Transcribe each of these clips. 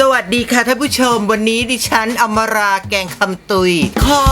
สวัสดีค่ะท่านผู้ชม วันนี้ดิฉันอมราแกงคำตุย ขอ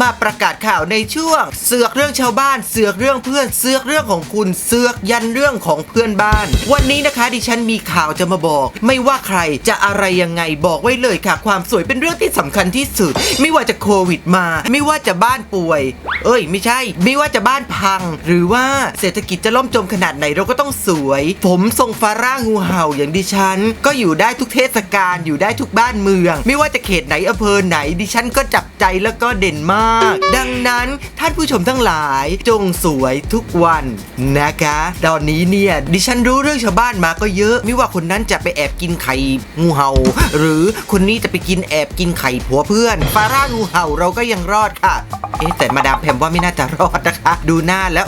มาประกาศข่าวในช่วง เสือกเรื่องชาวบ้าน เสือกเรื่องเพื่อนเสือกเรื่องของคุณเสือกยันเรื่องของเพื่อนบ้าน วันนี้นะคะดิฉันมีข่าวจะมาบอก ไม่ว่าใครจะอะไรยังไงบอกไว้เลยค่ะ ความสวยเป็นเรื่องที่สำคัญที่สุด ไม่ว่าจะโควิดมา ไม่ว่าจะบ้านป่วย เอ้ย ไม่ใช่ ไม่ว่าจะบ้านพัง หรือว่าเศรษฐกิจจะล่มจมขนาดไหนเราก็ต้องสวย ผมทรงฟาร่างูเห่าอย่างดิฉัน ก็อยู่ได้ทุกเทศกาลอยู่ได้ทุกบ้านเมือง ไม่ว่าจะเขตไหนอำเภอไหนดิฉันก็จับใจแล้วก็เด่นมาก ดังนั้นท่านผู้ชมทั้งหลายจงสวยทุกวันนะคะ ตอนนี้เนี่ยดิฉันรู้เรื่องชาวบ้านมาก็เยอะ ไม่ว่าคนนั้นจะไปแอบกินไข่งูเห่า หรือคนนี้จะไปกินแอบกินไข่ผัวเพื่อนฟาร่างูเห่าเราก็ยังรอดค่ะ เอ๊ะแต่มาดามแพมว่าไม่น่าจะรอดนะคะ ดูหน้าแล้ว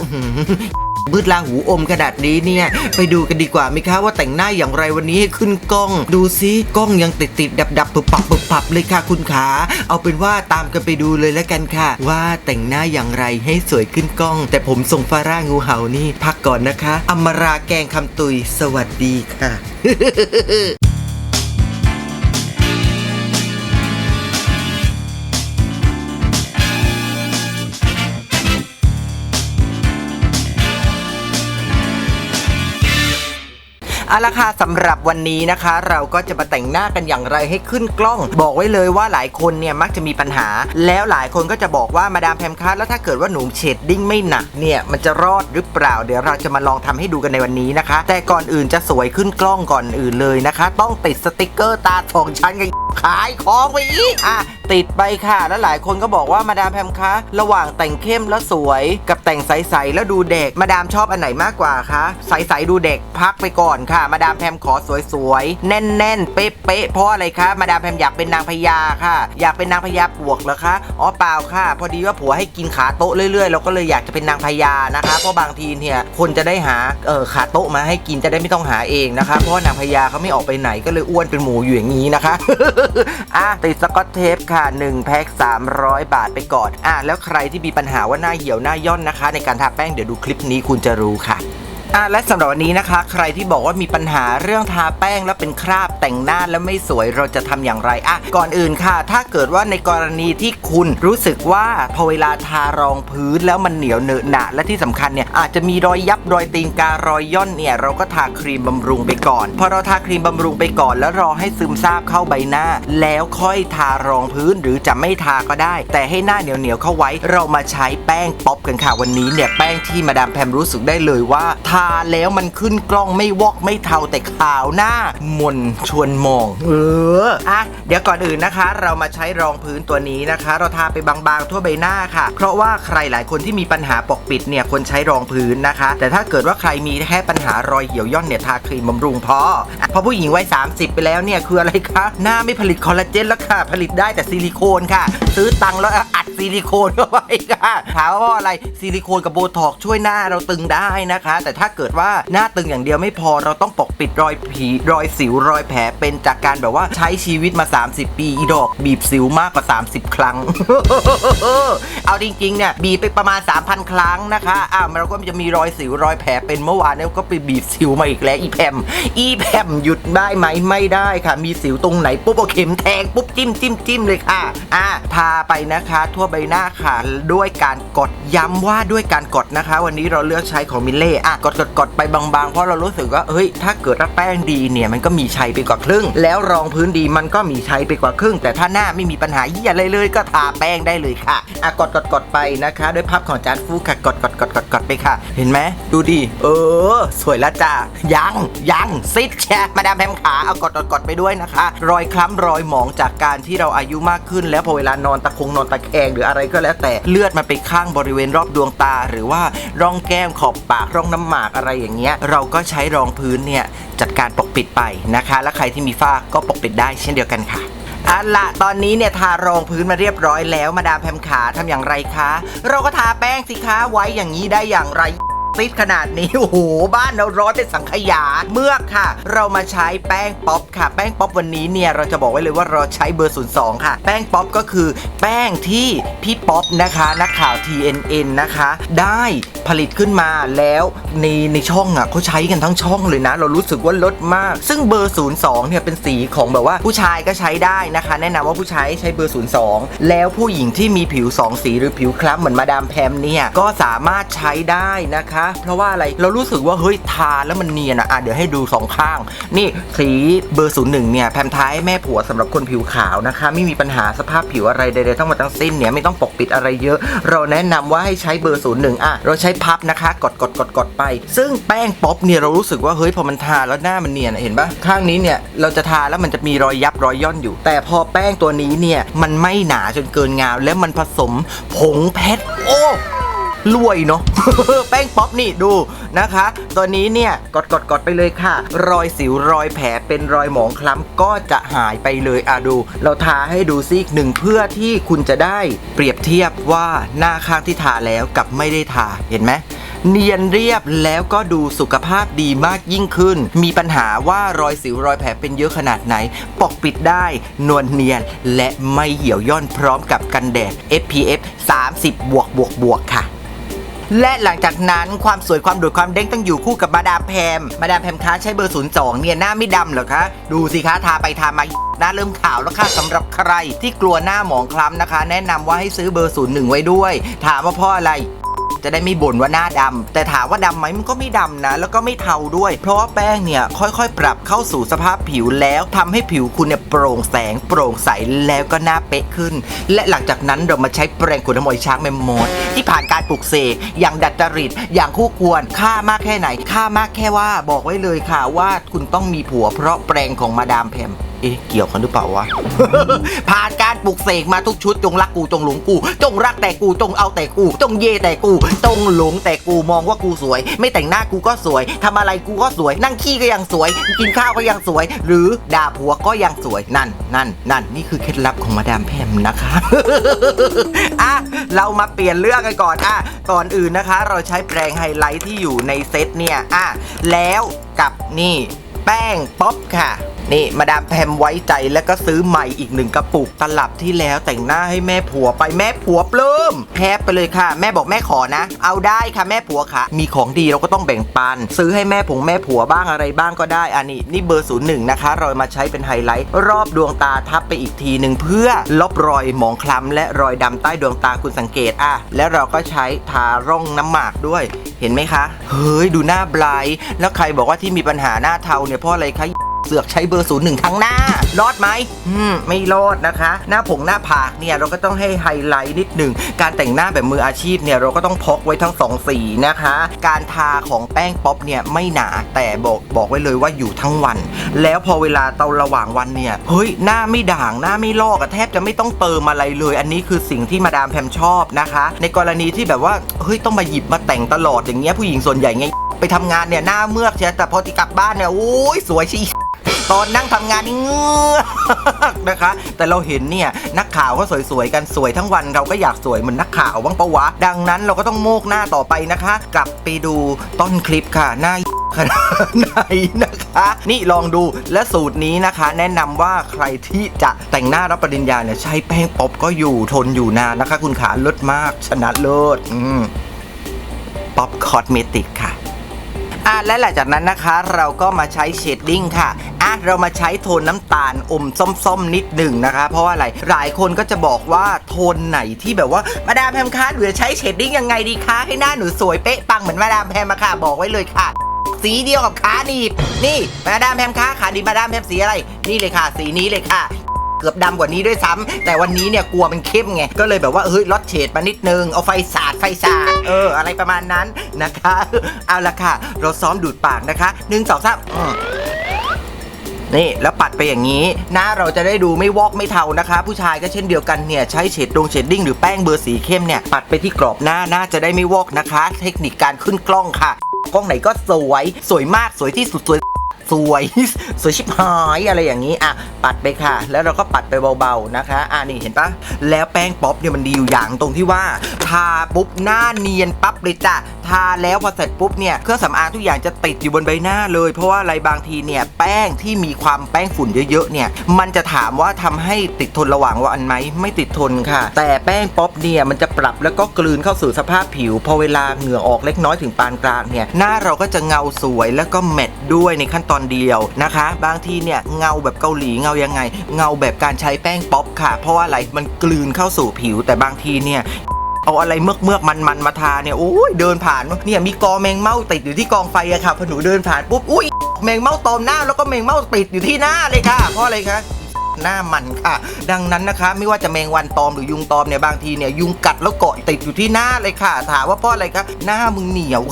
มืดลาหูอมขนาดนี้เนี่ย ไปดูกันดีกว่าไหมคะว่าแต่งหน้าอย่างไรวันนี้ให้ขึ้นกล้อง ดูซิกล้องยังติดติดดับดับปุบปับปุบปับเลยค่ะคุณขาเอาเป็นว่าตามกันไปดูเลยแล้วกันค่ะ ว่าแต่งหน้าอย่างไรให้สวยขึ้นกล้อง แต่ผมส่งฟาร่างูเห่านี่พักก่อนนะคะอมราแกงคำตุยสวัสดีค่ะ เอาละค่ะสำหรับวันนี้นะคะ เราก็จะมาแต่งหน้ากันอย่างไรให้ขึ้นกล้อง บอกไว้เลยว่าหลายคนเนี่ยมักจะมีปัญหา แล้วหลายคนก็จะบอกว่ามาดามแพมคัสแล้วถ้าเกิดว่าหนูเชดดิ้งไม่หนักเนี่ยมันจะรอดหรือเปล่า เดี๋ยวเราจะมาลองทำให้ดูกันในวันนี้นะคะ แต่ก่อนอื่นจะสวยขึ้นกล้องก่อนอื่นเลยนะคะ ต้องติดสติกเกอร์ตาสองชั้นกันขายของไปอีกอะติดไปค่ะ แล้วหลายคนก็บอกว่ามาดามแพมคะระหว่างแต่งเข้มแล้วสวย กับแต่งใสๆแล้วดูเด็ก มาดามชอบอันไหนมากกว่าคะใสๆดูเด็กพักไปก่อนค่ะมาดามแพมขอสวยๆ แน่นๆ เป๊ะๆ เพราะอะไรคะมาดามแพมอยากเป็นนางพญาค่ะ อยากเป็นนางพญาปวกเหรอคะอ๋อเปล่าค่ะ พอดีว่าผัวให้กินขาโต๊ะเรื่อยๆ เราก็เลยอยากจะเป็นนางพญานะคะ เพราะบางทีเนี่ยคนจะได้หาเออขาโต๊ะมาให้กินจะได้ไม่ต้องหาเองนะคะ เพราะนางพญาเขาไม่ออกไปไหนก็เลยอ้วนเป็นหมูอยู่อย่างนี้นะคะอะติดสกอตเทปค่ะ1แพ็ค300 บาทไปก่อนอะแล้วใครที่มีปัญหาว่าหน้าเหี่ยวหน้าย่อนนะคะ ในการทาแป้งเดี๋ยวดูคลิปนี้คุณจะรู้ค่ะ อะและสำหรับวันนี้นะคะ ใครที่บอกว่ามีปัญหาเรื่องทาแป้งแล้วเป็นคราบแต่งหน้าแล้วไม่สวยเราจะทำอย่างไรอะก่อนอื่นค่ะ ถ้าเกิดว่าในกรณีที่คุณรู้สึกว่าพอเวลาทารองพื้นแล้วมันเหนียวเหนอะหนะและที่สำคัญเนี่ยอาจจะมีรอยยับรอยตีนการอยย่อนเนี่ยเราก็ทาครีมบำรุงไปก่อน พอเราทาครีมบำรุงไปก่อน แล้วรอให้ซึมซาบเข้าใบหน้า แล้วค่อยทารองพื้นหรือจะไม่ทาก็ได้ แต่ให้หน้าเหนียวเหนียวเข้าไว้ เรามาใช้แป้งป๊อปกันค่ะวันนี้เนี่ยแป้งที่มาดามแพมรู้สึกได้เลยว่าทาแล้วมันขึ้นกล้องไม่วอกไม่เทาแต่ขาวหน้ามนชวนมอง เอออะเดี๋ยวก่อนอื่นนะคะ เรามาใช้รองพื้นตัวนี้นะคะ เราทาไปบางๆทั่วใบหน้าค่ะ เพราะว่าใครหลายคนที่มีปัญหาปกปิดเนี่ยควรใช้รองพื้นนะคะ แต่ถ้าเกิดว่าใครมีแค่ปัญหารอยเหี่ยวย่อนเนี่ยทาครีมบำรุงพอพอผู้หญิงวัย30 ไปแล้วเนี่ยคืออะไรคะหน้าไม่ผลิตคอลลาเจนแล้วค่ะ ผลิตได้แต่ซิลิโคนค่ะ ซื้อตังค์แล้วอัด ซิลิโคนเข้าไปค่ะถามว่าอะไรซิลิโคนกับโบท็อกซ์ช่วยหน้าเราตึงได้นะคะ แต่ถ้าเกิดว่าหน้าตึงอย่างเดียวไม่พอเราต้องปกปิดรอยผีรอยสิวรอยแผลเป็นจากการแบบว่าใช้ชีวิตมา 30 ปีอีดอก บีบสิวมากกว่า 30 ครั้ง เอาจริงๆเนี่ยบีบไปประมาณ 3,000 ครั้งนะคะอ้าวเราก็จะมีรอยสิวรอยแผลเป็นเมื่อวานเนี่ยก็ไปบีบสิวมาอีกแล้วอีแพมอีแพมหยุดได้ไหมไม่ได้ค่ะ มีสิวตรงไหนปุ๊บเอาเข็มแทงปุ๊บจิ้มจิ้มจิ้มเลยค่ะอะทาไปนะคะ ทั่วใบหน้าค่ะด้วยการกดย้ำว่าด้วยการกดนะคะ วันนี้เราเลือกใช้ของมิเล่อะกดกดกดไปบางๆ เพราะเรารู้สึกว่าเฮ้ยถ้าเกิดว่าแป้งดีเนี่ยมันก็มีใชัยไปกว่าครึ่ง แล้วรองพื้นดีมันก็มีใชัยไปกว่าครึ่ง แต่ถ้าหน้าไม่มีปัญหายี่อะไรเลยก็ทาแป้งได้เลยค่ะอะกดกดกดไปนะคะ ด้วยพับของจานฟูค่ะกดกดกดกดกดไปค่ะ เห็นไหมดูดิเออ สวยละจ้ายังยังซิดแชมาดามแพมขาเอากดกดกดไปด้วยนะคะ รอยคล้ำรอยหมองจากการที่เราอายุมากขึ้นแล้วพอเวลานอนตะคงนอนตะแคงหรืออะไรก็แล้วแต่เลือดมันไปข้างบริเวณรอบดวงตา หรือว่าร่องแก้มขอบปากร่องน้ำหมากอะไรอย่างเงี้ยเราก็ใช้รองพื้นเนี่ยจัดการปกปิดไปนะคะ และใครที่มีฝ้าก็ปกปิดได้เช่นเดียวกันค่ะอันละตอนนี้เนี่ยทารองพื้นมาเรียบร้อยแล้วมาดามแพมขาทำอย่างไรคะ เราก็ทาแป้งสิคะไว้อย่างนี้ได้อย่างไร ติดขนาดนี้ โอ้โห บ้านเราร้อนเป็นสังขยา เมื่อค่ะ เรามาใช้แป้งป๊อปค่ะ แป้งป๊อปวันนี้เนี่ย เราจะบอกไว้เลยว่าเราใช้เบอร์ 02 ค่ะ แป้งป๊อปก็คือแป้งที่พี่ป๊อปนะคะนักข่าว TNN นะคะ ได้ผลิตขึ้นมาแล้วในในช่องอะเขาใช้กันทั้งช่องเลยนะ เรารู้สึกว่าลดมาก ซึ่งเบอร์ 02 เนี่ยเป็นสีของแบบว่าผู้ชายก็ใช้ได้นะคะ แนะนำว่าผู้ชายให้ใช้เบอร์ 02 แล้วผู้หญิงที่มีผิว 2 สีหรือผิวคล้ำเหมือนมาดามแพมเนี่ยก็สามารถใช้ได้นะคะเพราะว่าอะไรเรารู้สึกว่าเฮ้ยทาแล้วมันเนียนอะอะเดี๋ยวให้ดูสองข้าง นี่สีเบอร์01เนี่ยแพมท้ายแม่ผัวสำหรับคนผิวขาวนะคะ ไม่มีปัญหาสภาพผิวอะไรใดๆทั้งหมดทั้งสิ้นเนี่ยไม่ต้องปกปิดอะไรเยอะ เราแนะนำว่าให้ใช้เบอร์01อะเราใช้พับนะคะ กดกดกดกดไป ซึ่งแป้งป๊อปเนี่ยเรารู้สึกว่าเฮ้ยพอมันทาแล้วหน้ามันเนียนเห็นปะข้างนี้เนี่ยเราจะทาแล้วมันจะมีรอยยับรอยย่อนอยู่ แต่พอแป้งตัวนี้เนี่ยมันไม่หนาจนเกินงามแล้วมันผสมผงเพชรโอ้ รวยเนาะแป้งป๊อปนี่ดูนะคะ ตัวนี้เนี่ยกดกดกดไปเลยค่ะ รอยสิวรอยแผลเป็นรอยหมองคล้ำก็จะหายไปเลยอะดู เราทาให้ดูซีกหนึ่งเพื่อที่คุณจะได้เปรียบเทียบว่าหน้าข้างที่ทาแล้วกับไม่ได้ทาเห็นไหมเนียนเรียบแล้วก็ดูสุขภาพดีมากยิ่งขึ้น มีปัญหาว่ารอยสิวรอยแผลเป็นเยอะขนาดไหน ปกปิดได้ นวลเนียน และไม่เหี่ยวย่นพร้อมกับกันแดด SPF 30 บวกบวกบวกค่ะ และหลังจากนั้นความสวยความโดดความเด้งต้องอยู่คู่กับมาดามแพม มาดามแพมคะใช้เบอร์ 02 เนี่ยหน้าไม่ดำเหรอคะ ดูสิคะทาไปทามาหน้าเริ่มขาวแล้วค่ะสำหรับใครที่กลัวหน้าหมองคล้ำนะคะ แนะนำว่าให้ซื้อเบอร์ 01 ไว้ด้วย ถามว่าเพราะอะไร จะได้ไม่บ่นว่าหน้าดำแต่ถามว่าดำไหมมันก็ไม่ดำนะ แล้วก็ไม่เทาด้วย เพราะว่าแป้งเนี่ยค่อยๆ ปรับเข้าสู่สภาพผิวแล้วทำให้ผิวคุณเนี่ยโปร่งแสง โปร่งใสแล้วก็หน้าเป๊ะขึ้น และหลังจากนั้นเรามาใช้แปรงขนน้ำมอยช้างแมมมอสที่ผ่านการปลูกเสกอย่างดัดจริตอย่างคู่ควรค่ามากแค่ไหนค่ามากแค่ว่าบอกไว้เลยค่ะว่าคุณต้องมีผัวเพราะแปรงของมาดามแพม เอ๊ะเกี่ยวกันหรือเปล่าวะ ผ่านการปลุกเสกมาทุกชุดจงรักกูจงหลงกู จงรักแต่กูจงเอาแต่กูจงเย่แต่กูจงหลงแต่กูมองว่ากูสวย ไม่แต่งหน้ากูก็สวยทำอะไรกูก็สวย นั่งขี้ก็ยังสวย กินข้าวก็ยังสวย หรือด่าผัวก็ยังสวยนั่นนั่นนั่นนี่คือเคล็ดลับของมาดามแพมนะคะอะเรามาเปลี่ยนเรื่องกันก่อนอะก่อนอื่นนะคะ เราใช้แปรงไฮไลท์ที่อยู่ในเซตเนี่ยอะแล้วกับนี่แป้งป๊อปค่ะ นี่มาดามแพมไว้ใจแล้วก็ซื้อใหม่อีกหนึ่งกระปุกตลับที่แล้วแต่งหน้าให้แม่ผัวไปแม่ผัวปลื้มแฮปไปเลยค่ะ แม่บอกแม่ขอนะ เอาได้ค่ะแม่ผัวค่ะ มีของดีเราก็ต้องแบ่งปัน ซื้อให้แม่ผงแม่ผัวบ้างอะไรบ้างก็ได้อันนี้นี่เบอร์ศูนย์หนึ่งนะคะ เรามาใช้เป็นไฮไลท์ รอบดวงตาทับไปอีกทีหนึ่งเพื่อลบรอยหมองคล้ำและรอยดำใต้ดวงตาคุณสังเกตอะแล้วเราก็ใช้ทาร่องน้ำหมากด้วย เห็นไหมคะเฮ้ยดูหน้าไบรท์แล้วใครบอกว่าที่มีปัญหาหน้าเทาเนี่ยเพราะอะไรคะ สือกใช้เบอร์ศูนย์หนึ่งทั้งหน้ารอดไหมอืมไม่รอดนะคะ หน้าผงหน้าผากเนี่ยเราก็ต้องให้ไฮไลท์นิดหนึ่งการแต่งหน้าแบบมืออาชีพเนี่ยเราก็ต้องพกไว้ทั้งสองสีนะคะ การทาของแป้งป๊อปเนี่ยไม่หนาแต่บอกบอกไว้เลยว่าอยู่ทั้งวัน แล้วพอเวลาเตาระหว่างวันเนี่ยเฮ้ยหน้าไม่ด่างหน้าไม่ลอกอะแทบจะไม่ต้องเติมอะไรเลย อันนี้คือสิ่งที่มาดามแพมชอบนะคะ ในกรณีที่แบบว่าเฮ้ยต้องมาหยิบมาแต่งตลอดอย่างเงี้ยผู้หญิงส่วนใหญ่ไงไปทำงานเนี่ยหน้าเมือกเชียแต่พอที่กลับบ้านเนี่ยโอ้ยสวยชี ตอนนั่งทำงานนี่เงือกนะคะ แต่เราเห็นเนี่ยนักข่าวก็สวยๆกันสวยทั้งวันเราก็อยากสวยเหมือนนักข่าวบ้างปะวะ ดังนั้นเราก็ต้องโมกหน้าต่อไปนะคะ กลับไปดูต้นคลิปค่ะหน้าขนาดไหนนะคะ นี่ลองดูและสูตรนี้นะคะ แนะนำว่าใครที่จะแต่งหน้ารับปริญญาเนี่ยใช้แป้งป๊อปก็อยู่ทนอยู่นานนะคะ คุณขาเลิศมากชนะเลิศป๊อปคอสเมติกค่ะ อะและหลังจากนั้นนะคะเราก็มาใช้เชดดิ้งค่ะอะเรามาใช้โทนน้ำตาลอมส้มๆนิดหนึ่งนะคะ เพราะว่าอะไรหลายคนก็จะบอกว่าโทนไหนที่แบบว่ามาดามแพมคะหนูจะใช้เชดดิ้งยังไงดีคะให้หน้าหนูสวยเป๊ะปังเหมือนมาดามแพมอะค่ะบอกไว้เลยค่ะสีเดียวกับขาหนีบนี่ มาดามแพมคะขาหนีบมาดามแพมสีอะไร นี่เลยค่ะ สีนี้เลยค่ะ เกือบดำกว่านี้ด้วยซ้ำแต่วันนี้เนี่ยกลัวมันเข้มไงก็เลยแบบว่าเฮ้ยลดเฉดมานิดนึงเอาไฟสาดไฟสาดเอออะไรประมาณนั้นนะคะเอาละค่ะ เราซ้อมดูดปากนะคะหนึ่งสองสามอืมนี่แล้วปัดไปอย่างนี้หน้าเราจะได้ดูไม่วอกไม่เทานะคะ ผู้ชายก็เช่นเดียวกันเนี่ยใช้เฉดดงเฉดดิ้งหรือแป้งเบอร์สีเข้มเนี่ยปัดไปที่กรอบหน้าหน้าจะได้ไม่วอกนะคะ เทคนิคการขึ้นกล้องค่ะ กล้องไหนก็สวย สวยมากสวยที่สุดสวย สวยสวยชิบหายอะไรอย่างนี้อะปัดไปค่ะ แล้วเราก็ปัดไปเบาๆนะคะอะนี่เห็นปะแล้วแป้งป๊อปเนี่ยมันดีอยู่อย่างตรงที่ว่า ทาปุ๊บหน้าเนียนปั๊บเลยจ้ะทาแล้วพอเสร็จปุ๊บเนี่ยเครื่องสำอางทุกอย่างจะติดอยู่บนใบหน้าเลย เพราะว่าอะไรบางทีเนี่ยแป้งที่มีความแป้งฝุ่นเยอะๆเนี่ยมันจะถามว่าทำให้ติดทนระหว่างวันไหมไม่ติดทนค่ะ แต่แป้งป๊อปเนี่ยมันจะปรับแล้วก็กลืนเข้าสู่สภาพผิว พอเวลาเหงื่อออกเล็กน้อยถึงปานกลางเนี่ยหน้าเราก็จะเงาสวยแล้วก็แมตต์ด้วยในขั้นตอนเดียวนะคะ บางทีเนี่ยเงาแบบเกาหลีเงายังไง เงาแบบการใช้แป้งป๊อปค่ะ เพราะว่าอะไรมันกลืนเข้าสู่ผิว แต่บางทีเนี่ยเอาอะไรเมือกเมือกมันมันมาทาเนี่ยโอ้ยเดินผ่านเนี่ยมีกอแมงเม่าติดอยู่ที่กองไฟอะค่ะพอหนูเดินผ่านปุ๊บอุ้ยแมงเม่าตอมหน้าแล้วก็แมงเม่าติดอยู่ที่หน้าเลยค่ะเพราะอะไรคะ หน้ามันค่ะ ดังนั้นนะคะ ไม่ว่าจะแมงวันตอมหรือยุงตอมเนี่ยบางทีเนี่ยยุงกัดแล้วเกาะติดอยู่ที่หน้าเลยค่ะ ถามว่าเพราะอะไรคะหน้ามึงเหนียว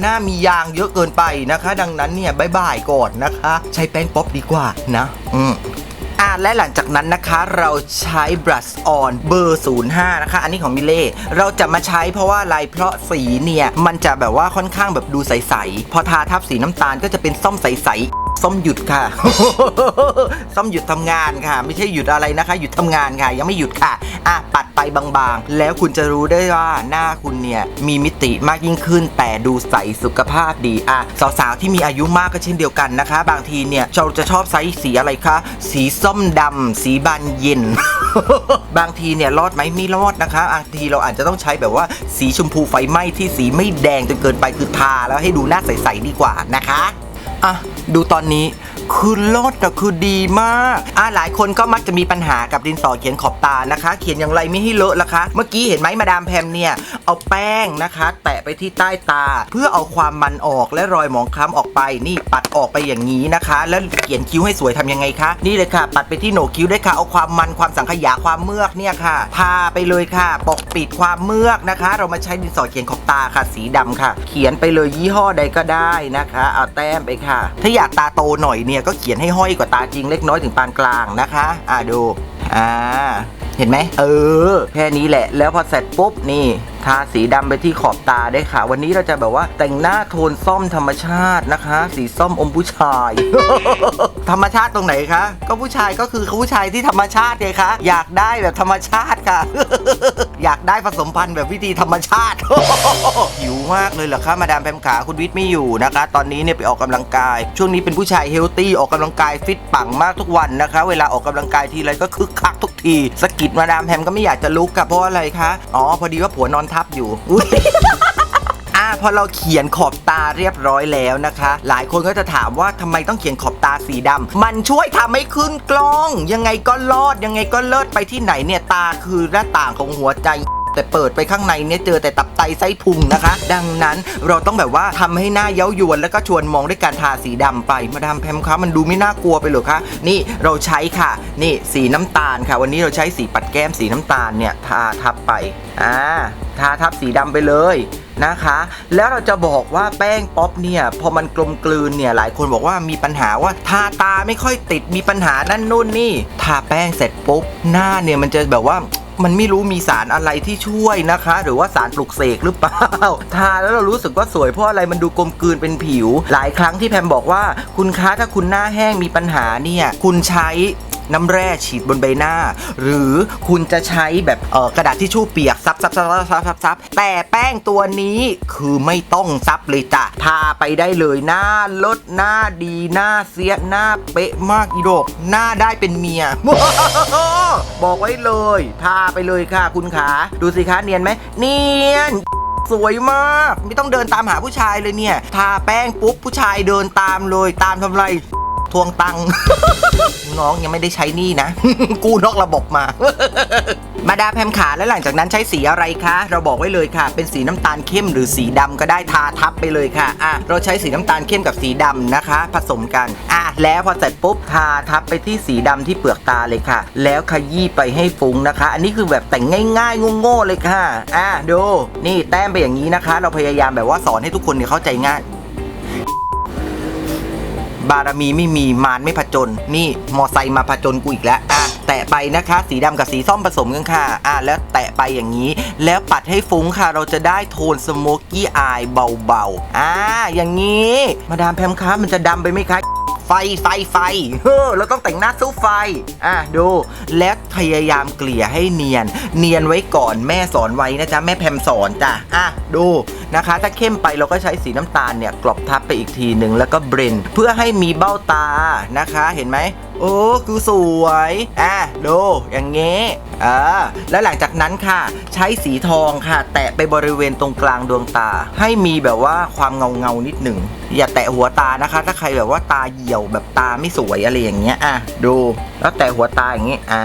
หน้ามียางเยอะเกินไปนะคะ ดังนั้นเนี่ยบายบายก่อนนะคะ ใช้แป้งป๊อปดีกว่านะ อืมอ่าและหลังจากนั้นนะคะเราใช้ brush on เบอร์ 05 นะคะ อันนี้ของมิเล่เราจะมาใช้เพราะว่าอะไรเพราะสีเนี่ย มันจะแบบว่าค่อนข้างแบบดูใส ๆ พอทาทับสีน้ำตาลก็จะเป็นส้มใส ๆ ส้มหยุดค่ะ ส้มหยุดทำงานค่ะ ไม่ใช่หยุดอะไรนะคะ หยุดทำงานค่ะ ยังไม่หยุดค่ะอะปัดไปบางๆ แล้วคุณจะรู้ได้ว่าหน้าคุณเนี่ยมีมิติมากยิ่งขึ้น แต่ดูใสสุขภาพดีอะสาวๆที่มีอายุมากก็เช่นเดียวกันนะคะ บางทีเนี่ยเราจะชอบใช้สีอะไรคะสีส้มดำสีบานเย็น บางทีเนี่ยรอดไหมไม่รอดนะคะบางทีเราอาจจะต้องใช้แบบว่าสีชมพูไฟไหม้ที่สีไม่แดงจนเกินไปคือทาแล้วให้ดูหน้าใสๆดีกว่านะคะ อะ ดูตอนนี้ คือลดแต่คือดีมากอะหลายคนก็มักจะมีปัญหากับดินสอเขียนขอบตานะคะ เขียนอย่างไรไม่ให้เลอะล่ะคะ เมื่อกี้เห็นไหมมาดามแพมเนี่ยเอาแป้งนะคะ แตะไปที่ใต้ตา เพื่อเอาความมันออกและรอยหมองคล้ำออกไปนี่ปัดออกไปอย่างนี้นะคะ แล้วเขียนคิ้วให้สวยทำยังไงคะนี่เลยค่ะ ปัดไปที่โหนกคิ้วด้วยค่ะเอาความมันความสังขยาความเมือกเนี่ยค่ะทาไปเลยค่ะปกปิดความเมือกนะคะ เรามาใช้ดินสอเขียนขอบตาค่ะ สีดำค่ะ เขียนไปเลยยี่ห้อใดก็ได้นะคะเอาแต้มไปค่ะ ถ้าอยากตาโตหน่อยเนี่ยก็เขียนให้ห้อยกว่าตาจริงเล็กน้อยถึงปานกลางนะคะ อ่าดู อ่า เห็นไหม เออ แค่นี้แหละ แล้วพอเสร็จปุ๊บนี่ทาสีดำไปที่ขอบตาได้ค่ะ วันนี้เราจะแบบว่าแต่งหน้าโทนส้มธรรมชาตินะคะ สีส้มอมผู้ชาย ธรรมชาติตรงไหนคะ ก็ผู้ชายก็คือผู้ชายที่ธรรมชาติไงคะ อยากได้แบบธรรมชาติค่ะ อยากได้ผสมพันธุ์แบบวิธีธรรมชาติหิวมากเลยเหรอคะมาดามแพมขาคุณวิทย์ไม่อยู่นะคะ ตอนนี้เนี่ยไปออกกำลังกาย ช่วงนี้เป็นผู้ชายเฮลตี้ออกกำลังกายฟิตปังมากทุกวันนะคะ เวลาออกกำลังกายทีไรก็คึกคักทุกทีสกิดมาดามแพมก็ไม่อยากจะลุกกับเพราะอะไรคะอ๋อพอดีว่าผัวนอนทับอยู่อุ๊ยอ่าพอเราเขียนขอบตาเรียบร้อยแล้วนะคะ หลายคนก็จะถามว่าทำไมต้องเขียนขอบตาสีดำมันช่วยทำให้ขึ้นกล้อง ยังไงก็รอดยังไงก็เลิศไปที่ไหนเนี่ยตาคือหน้าต่างของหัวใจ แต่เปิดไปข้างในเนี่ยเจอแต่ตับไตไส้พุงนะคะ ดังนั้นเราต้องแบบว่าทำให้หน้าเย้ายวนแล้วก็ชวนมองด้วยการทาสีดำไปมาดามแพมคะมันดูไม่น่ากลัวไปหรอคะนี่เราใช้ค่ะ นี่สีน้ำตาลค่ะ วันนี้เราใช้สีปัดแก้มสีน้ำตาลเนี่ยทาทับไปอ่าทาทับสีดำไปเลยนะคะ แล้วเราจะบอกว่าแป้งป๊อปเนี่ยพอมันกลมกลืนเนี่ยหลายคนบอกว่ามีปัญหาว่าทาตาไม่ค่อยติดมีปัญหานั่นนู่นนี่ ทาแป้งเสร็จปุ๊บหน้าเนี่ยมันจะแบบว่า มันไม่รู้มีสารอะไรที่ช่วยนะคะ หรือว่าสารปลุกเสกหรือเปล่า ทาแล้วเรารู้สึกว่าสวยเพราะอะไรมันดูกลมกลืนเป็นผิว หลายครั้งที่แพมบอกว่า คุณคะถ้าคุณหน้าแห้งมีปัญหาเนี่ย คุณใช้ น้ำแร่ฉีดบนใบหน้า หรือคุณจะใช้แบบกระดาษทิชชู่เปียกซับซับซับซับซับซับแต่แป้งตัวนี้คือไม่ต้องซับเลยจ้ะทาไปได้เลยหน้าลดหน้าดีหน้าเสียหน้าเป๊ะมากอีโดกหน้าได้เป็นเมีย บอกไว้เลยทาไปเลยค่ะคุณขาดูสิคะเนียนไหมเนียนสวยมาก ไม่ต้องเดินตามหาผู้ชายเลยเนี่ย ทาแป้งปุ๊บผู้ชายเดินตามเลยตามทำไร ทวงตังค์ น้องยังไม่ได้ใช้นี่นะ กู้นอกระบบมา มาดามแพมขาแล้วหลังจากนั้นใช้สีอะไรคะ เราบอกไว้เลยค่ะ เป็นสีน้ำตาลเข้มหรือสีดำก็ได้ทาทับไปเลยค่ะอะเราใช้สีน้ำตาลเข้มกับสีดำนะคะ ผสมกันอะแล้วพอเสร็จปุ๊บทาทับไปที่สีดำที่เปลือกตาเลยค่ะ แล้วขยี้ไปให้ฟุ้งนะคะ อันนี้คือแบบแต่งง่ายๆโง่ๆเลยค่ะอะดูนี่แต้มไปอย่างนี้นะคะ เราพยายามแบบว่าสอนให้ทุกคนเนี่ยเข้าใจง่าย บารมีไม่มีมารไม่ผจญนี่มอไซค์มาผจญกูอีกแล้วอะ แตะไปนะคะ สีดำกับสีส้มผสมกันค่ะ อะแล้วแตะไปอย่างนี้ แล้วปัดให้ฟุ้งค่ะ เราจะได้โทนสโมกกี้อายเบาๆ อ่า อย่างนี้ มาดามแพมคะมันจะดำไปไหมคะไฟ ไฟ ไฟ เฮ้อ เราต้องแต่งหน้าสู้ไฟ อะ ดู และพยายามเกลี่ยให้เนียน เนียนไว้ก่อนแม่สอนไว้นะจ๊ะ แม่แพมสอนจ้ะ อะ ดู นะคะ ถ้าเข้มไปเราก็ใช้สีน้ำตาลเนี่ยกลบทับไปอีกทีหนึ่งแล้วก็เบรนเพื่อให้มีเบ้าตา นะคะ เห็นไหม โอ้คือสวยอะดูอย่างเงี้อ่าแล้วหลังจากนั้นค่ะ ใช้สีทองค่ะ แตะไปบริเวณตรงกลางดวงตา ให้มีแบบว่าความเงาเงานิดหนึ่งอย่าแตะหัวตานะคะ ถ้าใครแบบว่าตาเหี่ยวแบบตาไม่สวยอะไรอย่างเงี้ยอะดูแล้วแตะหัวตาอย่างงี้อ่า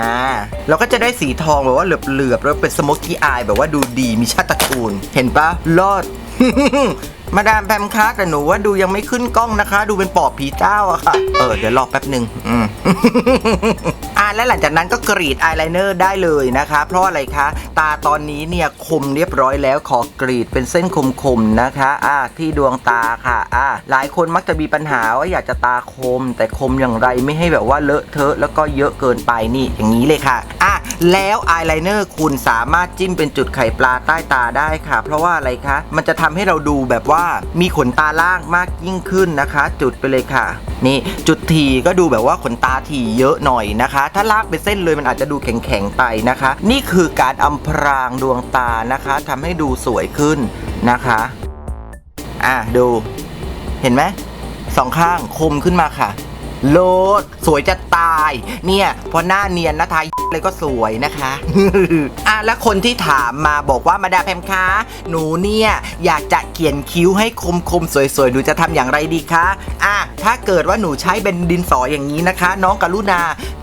เราก็จะได้สีทองแบบว่าเหลือบๆแล้วเป็นสโมกกี้อายแบบว่าดูดีมีชาติตระกูล เห็นปะรอด มาดามแพมคะแต่หนูว่าดูยังไม่ขึ้นกล้องนะคะ ดูเป็นปอบผีเจ้าอะค่ะ เออเดี๋ยวรอแป๊บหนึ่งอืม อ่าและหลังจากนั้นก็กรีดอายไลเนอร์ได้เลยนะคะ เพราะอะไรคะ ตาตอนนี้เนี่ยคมเรียบร้อยแล้วขอกรีดเป็นเส้นคมๆนะคะอ่าที่ดวงตาค่ะอ่าหลายคนมักจะมีปัญหาว่าอยากจะตาคม แต่คมอย่างไรไม่ให้แบบว่าเลอะเทอะแล้วก็เยอะเกินไปนี่อย่างนี้เลยค่ะอะแล้วอายไลเนอร์คุณสามารถจิ้มเป็นจุดไข่ปลาใต้ตาได้ค่ะ เพราะว่าอะไรคะ มันจะทำให้เราดูแบบว่ามีขนตาล่างมากยิ่งขึ้นนะคะ จุดไปเลยค่ะ นี่จุดทีก็ดูแบบว่าขนตาถี่เยอะหน่อยนะคะถ้าลากไปเส้นเลยมันอาจจะดูแข็งๆไปนะคะ นี่คือการอำพรางดวงตานะคะทำให้ดูสวยขึ้นนะคะ อะดู เห็นไหมสองข้างคมขึ้นมาค่ะ โลดสวยจะตาย เนี่ยพอหน้าเนียนนะทายเลยก็สวยนะคะอะแล้วคนที่ถามมาบอกว่ามาดาแพมคะหนูเนี่ยอยากจะเขียนคิ้วให้คมคมสวยๆหนูจะทำอย่างไรดีคะอะถ้าเกิดว่าหนูใช้เป็นดินสออย่างนี้นะคะ น้องกรุณา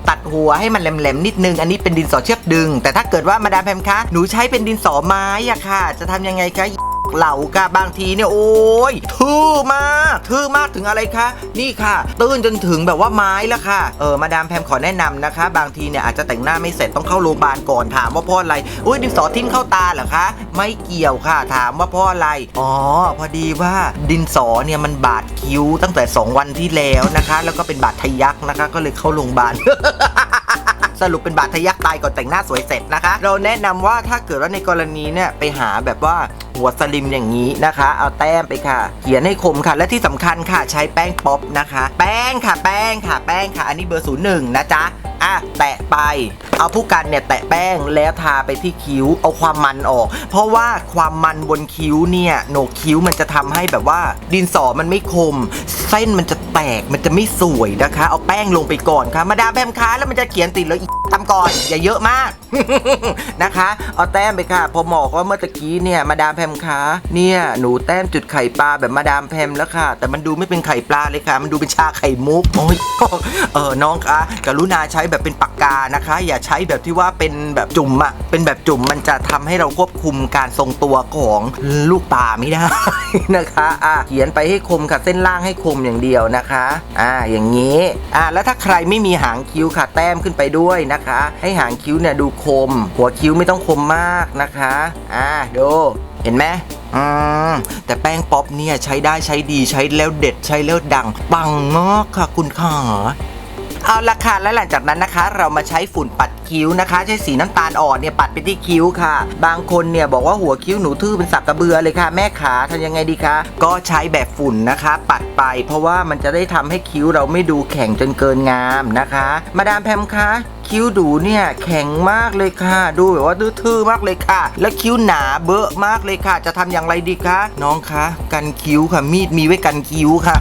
ตัดหัวให้มันแหลมๆนิดนึง อันนี้เป็นดินสอเชือกดึง แต่ถ้าเกิดว่ามาดามแพมคะหนูใช้เป็นดินสอไม้อะค่ะ จะทำยังไงคะ เหล่ากะบางทีเนี่ยโอ้ยทื่อมากทื่อมากถึงอะไรคะนี่ค่ะ ตื้นจนถึงแบบว่าไม้ล้วค่ะเออมาดามแพมขอแนะนำนะคะ บางทีเนี่ยอาจจะแต่งหน้าไม่เสร็จต้องเข้าโรงพยาบาลก่อนถามว่าพราะอะไรอุ้ยดินสอทิ่มเข้าตาเหรอคะไม่เกี่ยวค่ะ ถามว่าพราะอะไรอ๋อพอดีว่าดินสอเนี่ยมันบาดคิ้วตั้งแต่ 2 วันที่แล้วนะคะ แล้วก็เป็นบาดทะยักนะคะ ก็เลยเข้าโรงพยาบาลสรุปเป็นบาดทะยักตายก่อนแต่งหน้าสวยเสร็จนะคะ เราแนะนำว่าถ้าเกิดว่าในกรณีเนี่ยไปหาแบบว่าหัวสลิมอย่างนี้นะคะ เอาแต้มไปค่ะ เขียนให้คมค่ะ และที่สำคัญค่ะใช้แป้งป๊อปนะคะ แป้งค่ะ แป้งค่ะ แป้งค่ะ อันนี้เบอร์ศูนย์หนึ่งนะจ๊ะ อะแตะไป เอาผู้กันเนี่ยแตะแป้งแล้วทาไปที่คิ้วเอาความมันออก เพราะว่าความมันบนคิ้วเนี่ยโหนกคิ้วมันจะทำให้แบบว่า ดินสอมันไม่คม เส้นมันจะแตกมันจะไม่สวยนะคะ เอาแป้งลงไปก่อนค่ะมาดามแพมค้าแล้วมันจะเขียนติดแล้วอีทำก่อนอย่าเยอะมากนะคะ เอาแต้มไปค่ะ พอหมอกว่าเมื่อตะกี้เนี่ยมาดามแพมค้าเนี่ยหนูแต้มจุดไข่ปลาแบบมาดามแพมแล้วค่ะ แต่มันดูไม่เป็นไข่ปลาเลยค่ะ มันดูเป็นชาไข่มุกโอ้ยเออน้องคะกรุณาใช้แบบเป็นปากกานะคะ อย่าใช้แบบที่ว่าเป็นแบบจุ่มอะเป็นแบบจุ่มมันจะทำให้เราควบคุมการทรงตัวของลูกตาไม่ได้นะคะอะเขียนไปให้คมค่ะเส้นล่างให้คมอย่างเดียวนะคะอ่าอย่างนี้อ่าแล้วถ้าใครไม่มีหางคิ้วค่ะ แต้มขึ้นไปด้วยนะคะ ให้หางคิ้วเนี่ยดูคม หัวคิ้วไม่ต้องคมมากนะคะอ่าดูเห็นไหมอืมแต่แป้งป๊อปเนี่ยใช้ได้ใช้ดีใช้แล้วเด็ดใช้แล้วดัง ปังมากค่ะคุณขา เอาละค่ะและหลังจากนั้นนะคะ เรามาใช้ฝุ่นปัด คิ้วนะคะ ใช้สีน้ำตาลอ่อนเนี่ยปัดไปที่คิ้วค่ะ บางคนเนี่ยบอกว่าหัวคิ้วหนูทื่อเป็นสักกระเบือเลยค่ะ แม่ขาทำยังไงดีคะก็ใช้แบบฝุ่นนะคะ ปัดไป เพราะว่ามันจะได้ทำให้คิ้วเราไม่ดูแข็งจนเกินงามนะคะ มาดามแพมคะคิ้วดูเนี่ยแข็งมากเลยค่ะ ดูแบบว่าทื่อๆมากเลยค่ะ แล้วคิ้วหนาเบอะมากเลยค่ะ จะทำอย่างไรดีคะน้องคะกันคิ้วค่ะมีดมีไว้กันคิ้วค่ะ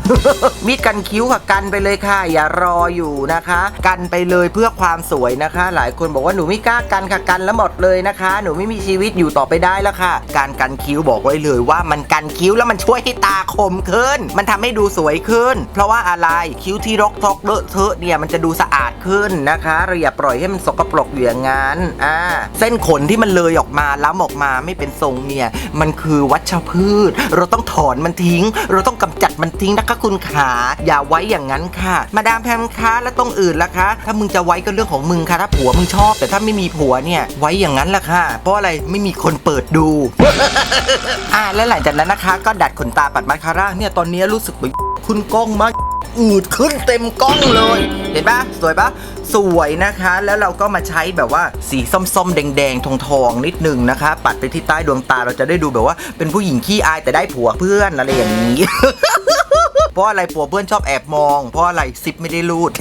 มีดกันคิ้วค่ะกันไปเลยค่ะ อย่ารออยู่นะคะ กันไปเลยเพื่อความสวยนะคะ หลายคนบอกว่าหนูไม่กล้ากันค่ะกันแล้วหมดเลยนะคะ หนูไม่มีชีวิตอยู่ต่อไปได้แล้วค่ะ การกันคิ้วบอกไว้เลยว่ามันกันคิ้วแล้วมันช่วยให้ตาคมขึ้น มันทำให้ดูสวยขึ้น เพราะว่าอะไรคิ้วที่รกทกเลอะเทอะเนี่ยมันจะดูสะอาดขึ้นนะคะเราอย่าปล่อยให้มันสกปรกอยู่อย่างนั้นอ่าเส้นขนที่มันเลยออกมาล้ำออกมาไม่เป็นทรงเนี่ยมันคือวัชพืช เราต้องถอนมันทิ้ง เราต้องกำจัดมันทิ้งนะคะคุณขาอย่าไว้อย่างนั้นค่ะ มาดามแพมคะแล้วตรงอื่นล่ะคะ ถ้ามึงจะไว้ก็เรื่องของมึงค่ะถ้าผัวมึงชอบ แต่ถ้าไม่มีผัวเนี่ยไว้อย่างนั้นล่ะค่ะ เพราะอะไรไม่มีคนเปิดดู อ่าและหลังจากนั้นนะคะ ก็ดัดขนตาปัดมาคาร่าเนี่ยตอนนี้รู้สึกแบบคุณกล้องมากอืดขึ้นเต็มกล้องเลย เห็นปะสวยปะสวยนะคะ แล้วเราก็มาใช้แบบว่าสีส้มๆ แดงๆ ทองๆ นิดนึงนะคะ ปัดไปที่ใต้ดวงตาเราจะได้ดูแบบว่า เป็นผู้หญิงขี้อายแต่ได้ผัวเพื่อนอะไรอย่างนี้ เพราะอะไรผัวเพื่อนชอบแอบมอง เพราะอะไรซิปไม่ได้รูด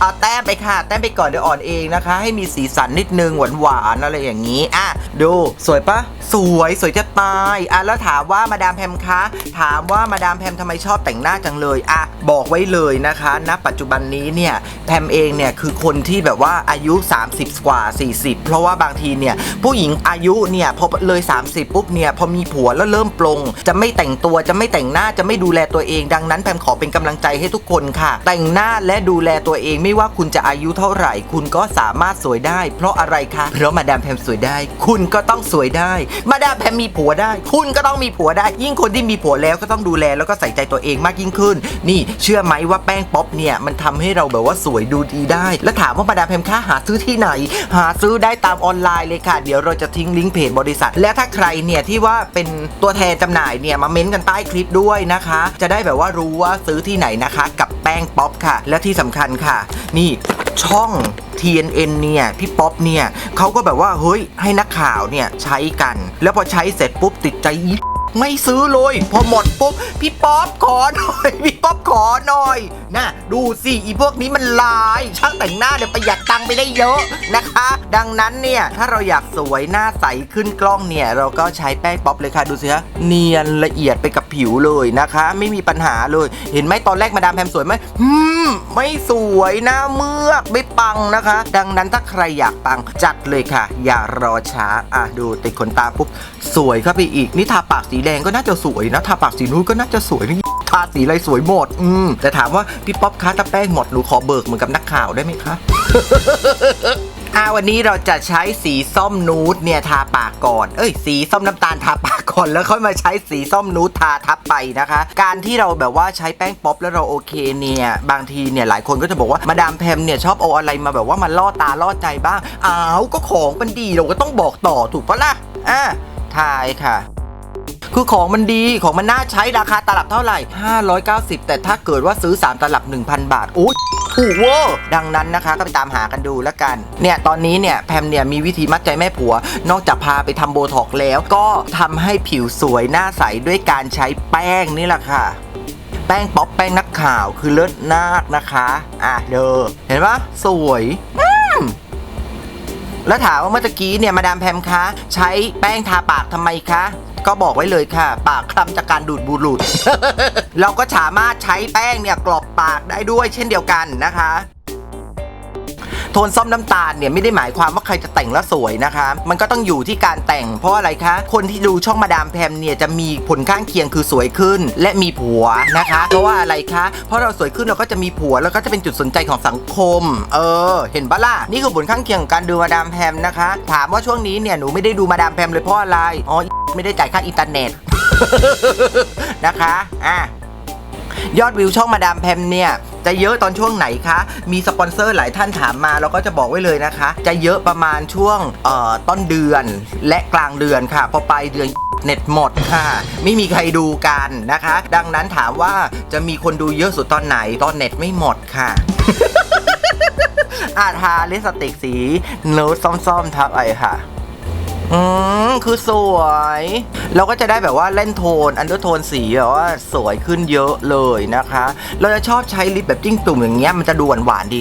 เอาแต้มไปค่ะ แต้มไปก่อนเดี๋ยวอ่อนเองนะคะ ให้มีสีสันนิดนึงหวานหวานๆอะไรอย่างนี้ อะ ดูสวยปะสวยสวยจะตาย อะแล้วถามว่ามาดามแพมคะถามว่ามาดามแพมทำไมชอบแต่งหน้าจังเลย อะ บอกไว้เลยนะคะณปัจจุบันนี้เนี่ยแพมเองเนี่ยคือคนที่แบบว่าอายุ 30 กว่า 40 เพราะว่าบางทีเนี่ยผู้หญิงอายุเนี่ยพอเลย 30 ปุ๊บเนี่ยพอมีผัวแล้วเริ่มปลง จะไม่แต่งตัวจะไม่แต่งหน้าจะไม่ดูแลตัวเองดังนั้นแพมขอเป็นกำลังใจให้ทุกคนค่ะ แต่งหน้าและดูแลตัวเองไม่ไม่ว่าคุณจะอายุเท่าไหร่ คุณก็สามารถสวยได้ เพราะอะไรคะ เพราะมาดามแพมสวยได้ คุณก็ต้องสวยได้ มาดามแพมมีผัวได้ คุณก็ต้องมีผัวได้ ยิ่งคนที่มีผัวแล้วก็ต้องดูแลแล้วก็ใส่ใจตัวเองมากยิ่งขึ้น นี่เชื่อไหมว่าแป้งป๊อปเนี่ยมันทำให้เราแบบว่าสวยดูดีได้ แล้วถามว่ามาดามแพมค่าหาซื้อที่ไหน หาซื้อได้ตามออนไลน์เลยค่ะ เดี๋ยวเราจะทิ้งลิงก์เพจบริษัท และถ้าใครเนี่ยที่ว่าเป็นตัวแทนจำหน่ายเนี่ยมาเม้นต์กันใต้คลิปด้วยนะคะ จะได้แบบว่ารู้ว่าซื้อที่ไหนนะคะ กับแป้งป๊อปค่ะ และที่สำคัญค่ะนี่ช่อง TNN เนี่ยพี่ป๊อปเนี่ยเขาก็แบบว่าเฮ้ยให้นักข่าวเนี่ยใช้กัน แล้วพอใช้เสร็จปุ๊บติดใจอี ไม่ซื้อเลย พอหมดปุ๊บพี่ป๊อปขอหน่อยพี่ป๊อปขอหน่อยนะดูสิอีพวกนี้มันลาย ช่างแต่งหน้าเนี่ยประหยัดตังค์ไปได้เยอะนะคะ ดังนั้นเนี่ยถ้าเราอยากสวยหน้าใสขึ้นกล้องเนี่ย เราก็ใช้แป้งป๊อปเลยค่ะดูสิฮะเนียนละเอียดไปกับผิวเลยนะคะ ไม่มีปัญหาเลย เห็นไหมตอนแรกมาดามแพมสวยไหมอืมไม่สวยหน้าเมือกไม่ปังนะคะ ดังนั้นถ้าใครอยากปังจัดเลยค่ะ อย่ารอช้าอะดูติดขนตาปุ๊บสวยเข้าไปอีกนี่ทาปากสีแดงก็น่าจะสวยนะทาปากสีนู้นก็น่าจะสวยนี่ทาสีอะไรสวยหมด อืม แต่ถามว่าพี่ป๊อปคะถ้าแป้งหมดหนูขอเบิกเหมือนกับนักข่าวได้ไหมคะอ่าวันนี้เราจะใช้สีส้มนูดเนี่ยทาปากก่อน เอ้ย สีส้มน้ำตาลทาปากก่อนแล้วค่อยมาใช้สีส้มนูดทาทับไปนะคะ การที่เราแบบว่าใช้แป้งป๊อปแล้วเราโอเคเนี่ยบางทีเนี่ยหลายคนก็จะบอกว่ามาดามแพมเนี่ยชอบเอาอะไรมาแบบว่ามาล่อตาล่อใจบ้างอ้าวก็ของมันดีเราก็ต้องบอกต่อถูกปะล่ะอะทายค่ะ คือของมันดีของมันน่าใช้ราคาตลับเท่าไหร่ 590 แต่ถ้าเกิดว่าซื้อ 3 ตลับ 1,000 บาทโอ้ถูกเวอร์ดังนั้นนะคะก็ไปตามหากันดูแล้วกัน เนี่ยตอนนี้เนี่ยแพมเนี่ยมีวิธีมัดใจแม่ผัว นอกจากพาไปทำโบท็อกซ์แล้ว ก็ทำให้ผิวสวยหน้าใสด้วยการใช้แป้งนี่แหละค่ะแป้งป๊อปแป้งนักข่าวคือเลิศนากนะคะ อะเด้อเห็นปะสวยแล้วถามว่าเมื่อกี้เนี่ยมาดามแพมคะ ใช้แป้งทาปากทำไมคะ ก็บอกไว้เลยค่ะ ปากคล้ำจากการดูดบุหรุษ เราก็สามารถใช้แป้งเนี่ยกรอบปากได้ด้วยเช่นเดียวกันนะคะ โทนส้มน้ำตาลเนี่ยไม่ได้หมายความว่าใครจะแต่งแล้วสวยนะคะ มันก็ต้องอยู่ที่การแต่ง เพราะอะไรคะ คนที่ดูช่องมาดามแพมเนี่ยจะมีผลข้างเคียงคือสวยขึ้น และมีผัวนะคะ เพราะว่าอะไรคะ เพราะเราสวยขึ้นเราก็จะมีผัวแล้วก็จะเป็นจุดสนใจของสังคม เออ เห็นปะล่ะนี่คือผลข้างเคียงของการดูมาดามแพมนะคะ ถามว่าช่วงนี้เนี่ยหนูไม่ได้ดูมาดามแพมเลยเพราะอะไรอ๋อไม่ได้จ่ายค่าอินเทอร์เน็ตนะคะอะยอดวิวช่องมาดามแพมเนี่ย จะเยอะตอนช่วงไหนคะ มีสปอนเซอร์หลายท่านถามมาเราก็จะบอกไว้เลยนะคะ จะเยอะประมาณช่วงต้นเดือนและกลางเดือนค่ะ พอปลายเดือนเน็ตหมดค่ะ ไม่มีใครดูกันนะคะ ดังนั้นถามว่าจะมีคนดูเยอะสุดตอนไหน ตอนเน็ตไม่หมดค่ะอาทาลิสติกสีนูดส้มๆทับไอค่ะ อืมคือสวย เราก็จะได้แบบว่าเล่นโทน อันเดอร์โทนสีแบบว่าสวยขึ้นเยอะเลยนะคะ เราจะชอบใช้ลิปแบบจิ้งตุ่มอย่างเงี้ยมันจะดูหวานๆดี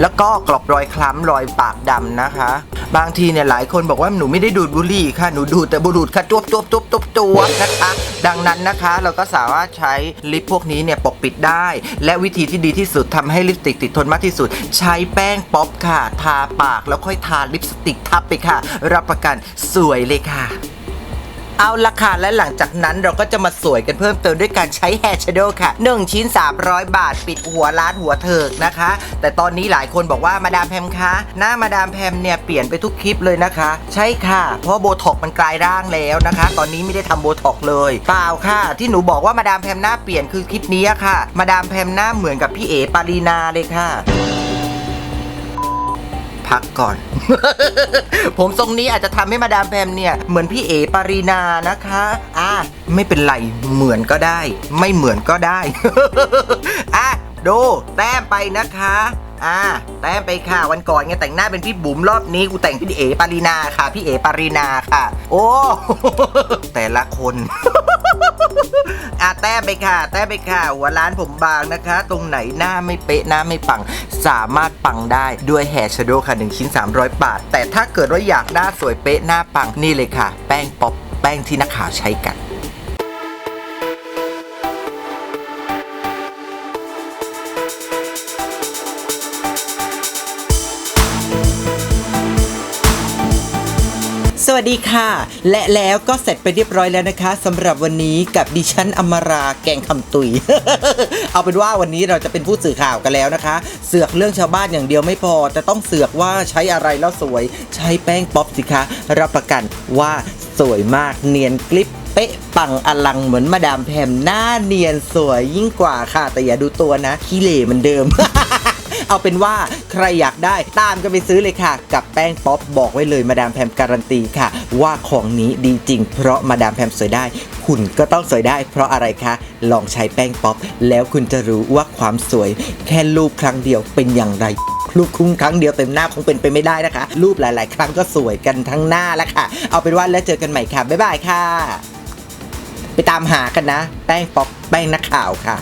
แล้วก็กรอบรอยคล้ำรอยปากดำนะคะ บางทีเนี่ยหลายคนบอกว่าหนูไม่ได้ดูดบุหรี่ค่ะหนูดูดแต่บุหรี่ค่ะจวบจวบจวบจวบจวบนะคะดังนั้นนะคะเราก็สามารถใช้ลิปพวกนี้เนี่ยปกปิดได้ และวิธีที่ดีที่สุดทำให้ลิปสติกติดทนมากที่สุด ใช้แป้งป๊อปค่ะ ทาปากแล้วค่อยทาลิปสติกทับไปค่ะ รับประกันสวยเลยค่ะ เอาละค่ะและหลังจากนั้นเราก็จะมาสวยกันเพิ่มเติมด้วยการใช้แฮร์ชโดว์ค่ะ 1 ชิ้น 300 บาท ปิดหัวร้านหัวเถิกนะคะ แต่ตอนนี้หลายคนบอกว่ามาดามแพมคะหน้ามาดามแพมเนี่ยเปลี่ยนไปทุกคลิปเลยนะคะ ใช่ค่ะ เพราะโบท็อกมันกลายร่างแล้วนะคะ ตอนนี้ไม่ได้ทำโบท็อกเลยเปล่าค่ะ ที่หนูบอกว่ามาดามแพมหน้าเปลี่ยนคือคลิปนี้ค่ะ มาดามแพมหน้าเหมือนกับพี่เอ๋ปารีนาเลยค่ะ พักก่อน ผมทรงนี้อาจจะทำให้มาดามแพมเนี่ยเหมือนพี่เอปารีนานะคะ อะไม่เป็นไรเหมือนก็ได้ ไม่เหมือนก็ได้ อะดูแต้มไปนะคะ อ่าแต้มไปค่ะวันก่อนไงแต่งหน้าเป็นพี่บุ๋มรอบนี้กูแต่งพี่เอ๋ปารีนาค่ะ พี่เอ๋ปารีนาค่ะ โอ้ แต่ละคนอะแต้มไปค่ะ แต้มไปค่ะ หัวร้านผมบางนะคะ ตรงไหนหน้าไม่เป๊ะหน้าไม่ปัง สามารถปังได้ด้วยแฮร์ชโดว์ค่ะ 1 ชิ้น 300 บาท แต่ถ้าเกิดว่าอยากหน้าสวยเป๊ะหน้าปังนี่เลยค่ะ แป้งป๊อปแป้งที่นักข่าวใช้กัน วัสดีค่ะ และแล้วก็เสร็จไปเรียบร้อยแล้วนะคะสำหรับวันนี้กับดิฉันอมราแกงคำตุย เอาเป็นว่าวันนี้เราจะเป็นผู้สื่อข่าวกันแล้วนะคะ เสือกเรื่องชาวบ้านอย่างเดียวไม่พอ แต่ต้องเสือกว่าใช้อะไรแล้วสวย ใช้แป้งป๊อปสิคะรับประกันว่าสวยมากเนียนกลิปเป๊ะปังอลังเหมือนมาดามแพมหน้าเนียนสวยยิ่งกว่าค่ะ แต่อย่าดูตัวนะขี้เหร่เหมือนเดิม เอาเป็นว่าใครอยากได้ตามกันไปซื้อเลยค่ะ กับแป้งป๊อปบอกไว้เลยมาดามแพมการันตีค่ะ ว่าของนี้ดีจริง เพราะมาดามแพมสวยได้ คุณก็ต้องสวยได้ เพราะอะไรคะ ลองใช้แป้งป๊อป แล้วคุณจะรู้ว่าความสวย แค่รูปครั้งเดียวเป็นอย่างไรรูปคุ้งครั้งเดียวเต็มหน้าคงเป็นไปไม่ได้นะคะ รูปหลาย ๆ ครั้งก็สวยกันทั้งหน้าแล้วค่ะ เอาเป็นว่าแล้วเจอกันใหม่ค่ะบ๊ายบายค่ะ ไปตามหากันนะ แป้งป๊อปแป้งนักข่าวค่ะ